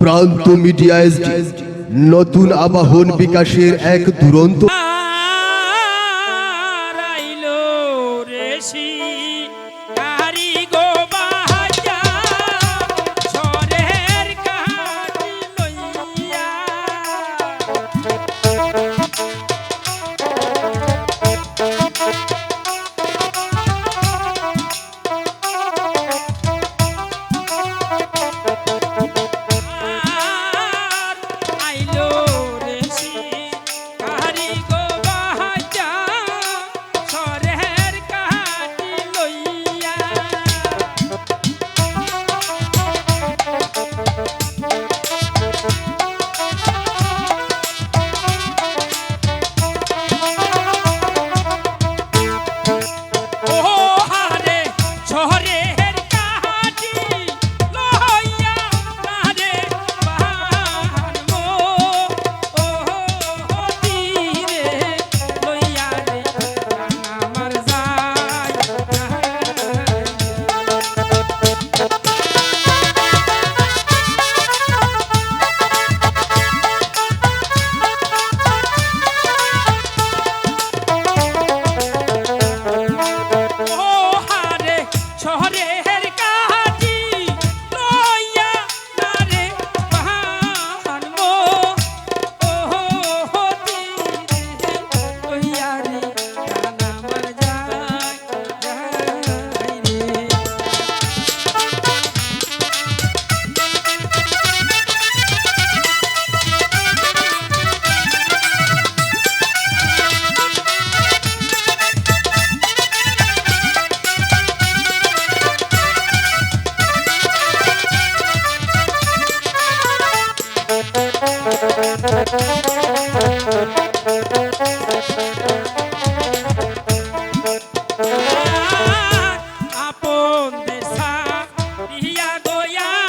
প্রান্ত মিডিয়া নতুন আবাহন বিকাশের এক দুরন্ত আপন দেশা ইয়া গোয়া